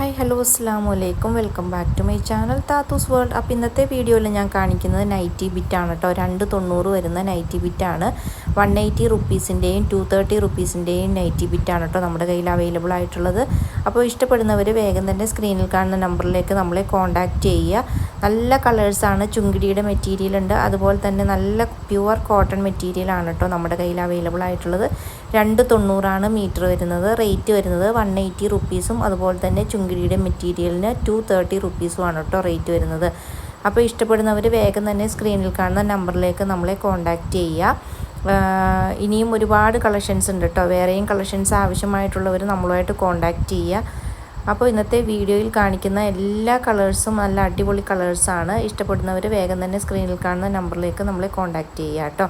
Hi hello അസ്സാം വലൈക്കും welcome back to my channel Thathus world അപ്പോൾ ഇന്നത്തെ വീഡിയോയിൽ ഞാൻ കാണിക്കുന്നത് നൈറ്റി ബിറ്റാണ് കേട്ടോ രണ്ട് തൊണ്ണൂറ് വരുന്ന നൈറ്റി ബിറ്റാണ് വൺ എയ്റ്റി റുപ്പീസിന്റെയും ടു തേർട്ടി റുപ്പീസിന്റെയും നൈറ്റി ബിറ്റാണ് കേട്ടോ നമ്മുടെ കയ്യിൽ അവൈലബിൾ ആയിട്ടുള്ളത്. അപ്പോൾ ഇഷ്ടപ്പെടുന്നവർ വേഗം തന്നെ സ്ക്രീനിൽ കാണുന്ന നമ്പറിലേക്ക് നമ്മളെ കോൺടാക്റ്റ് ചെയ്യുക. നല്ല കളേഴ്സാണ് ചുങ്കിടിയുടെ മെറ്റീരിയൽ ഉണ്ട്. അതുപോലെ തന്നെ നല്ല പ്യുവർ കോട്ടൺ മെറ്റീരിയലാണ് കേട്ടോ നമ്മുടെ കയ്യിൽ അവൈലബിൾ ആയിട്ടുള്ളത്. രണ്ട് തൊണ്ണൂറാണ് മീറ്റർ വരുന്നത്. റേറ്റ് വരുന്നത് വൺ എയ്റ്റി റുപ്പീസും അതുപോലെ തന്നെ ചുങ്കിടിയുടെ മെറ്റീരിയലിന് ടു തേർട്ടി റുപ്പീസുമാണ് കേട്ടോ റേറ്റ് വരുന്നത്. അപ്പോൾ ഇഷ്ടപ്പെടുന്നവർ വേഗം തന്നെ സ്ക്രീനിൽ കാണുന്ന നമ്പറിലേക്ക് നമ്മളെ കോൺടാക്റ്റ് ചെയ്യുക. ഇനിയും ഒരുപാട് കളക്ഷൻസ് ഉണ്ട് കേട്ടോ. വേറെയും കളക്ഷൻസ് ആവശ്യമായിട്ടുള്ളവർ നമ്മളുമായിട്ട് കോൺടാക്റ്റ് ചെയ്യുക. അപ്പോൾ ഇന്നത്തെ വീഡിയോയിൽ കാണിക്കുന്ന എല്ലാ കളേഴ്സും നല്ല അടിപൊളി കളേഴ്സാണ് ഇഷ്ടപ്പെടുന്നവർ വേഗം തന്നെ സ്ക്രീനിൽ കാണുന്ന നമ്പറിലേക്ക് നമ്മളെ കോൺടാക്റ്റ് ചെയ്യുക കേട്ടോ.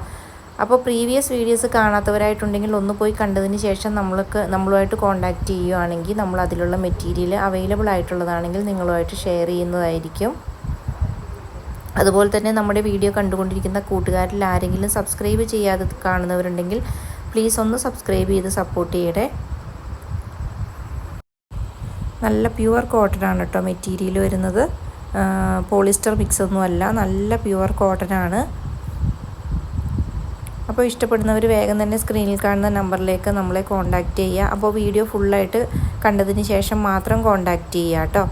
അപ്പോൾ പ്രീവിയസ് വീഡിയോസ് കാണാത്തവരായിട്ടുണ്ടെങ്കിൽ ഒന്ന് പോയി കണ്ടതിന് ശേഷം നമ്മൾക്ക് നമ്മളുമായിട്ട് കോൺടാക്റ്റ് ചെയ്യുകയാണെങ്കിൽ നമ്മൾ അതിലുള്ള മെറ്റീരിയൽ അവൈലബിൾ ആയിട്ടുള്ളതാണെങ്കിൽ നിങ്ങളുമായിട്ട് ഷെയർ ചെയ്യുന്നതായിരിക്കും. അതുപോലെ തന്നെ നമ്മുടെ വീഡിയോ കണ്ടുകൊണ്ടിരിക്കുന്ന കൂട്ടുകാരിൽ ആരെങ്കിലും സബ്സ്ക്രൈബ് ചെയ്യാതെ കാണുന്നവരുണ്ടെങ്കിൽ പ്ലീസ് ഒന്ന് സബ്സ്ക്രൈബ് ചെയ്ത് സപ്പോർട്ട് ചെയ്യണേ. നല്ല പ്യുവർ കോട്ടൺ ആണ് കേട്ടോ മെറ്റീരിയൽ വരുന്നത്. പോളിസ്റ്റർ മിക്സ് ഒന്നുമല്ല. നല്ല പ്യുവർ കോട്ടൺ ആണ്. അപ്പോൾ ഇഷ്ടപ്പെടുന്നവർ വേഗം തന്നെ സ്ക്രീനിൽ കാണുന്ന നമ്പറിലേക്ക് നമ്മളെ കോൺടാക്റ്റ് ചെയ്യുക. അപ്പോൾ വീഡിയോ ഫുള്ളായിട്ട് കണ്ടതിന് ശേഷം മാത്രം കോൺടാക്റ്റ് ചെയ്യുക കേട്ടോ.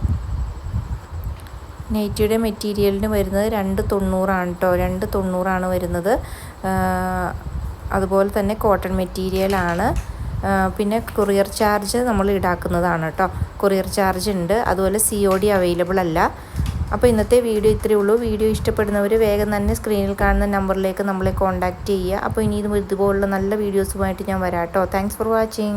നെയ്റ്റിയുടെ മെറ്റീരിയലിന് വരുന്നത് രണ്ട് തൊണ്ണൂറാണ് കേട്ടോ. രണ്ട് തൊണ്ണൂറാണ് വരുന്നത്. അതുപോലെ തന്നെ കോട്ടൺ മെറ്റീരിയലാണ്. പിന്നെ കൊറിയർ ചാർജ് നമ്മൾ ഈടാക്കുന്നതാണ് കേട്ടോ. കൊറിയർ ചാർജ് ഉണ്ട്. അതുപോലെ സി ഒ ഡി അവൈലബിൾ അല്ല. അപ്പോൾ ഇന്നത്തെ വീഡിയോ ഇത്രയേ ഉള്ളൂ. വീഡിയോ ഇഷ്ടപ്പെടുന്നവർ വേഗം തന്നെ സ്ക്രീനിൽ കാണുന്ന നമ്പറിലേക്ക് നമ്മളെ കോൺടാക്റ്റ് ചെയ്യുക. അപ്പോൾ ഇനി ഇതുപോലുള്ള നല്ല വീഡിയോസുമായിട്ട് ഞാൻ വരാം കേട്ടോ താങ്ക്സ് ഫോർ വാച്ചിങ്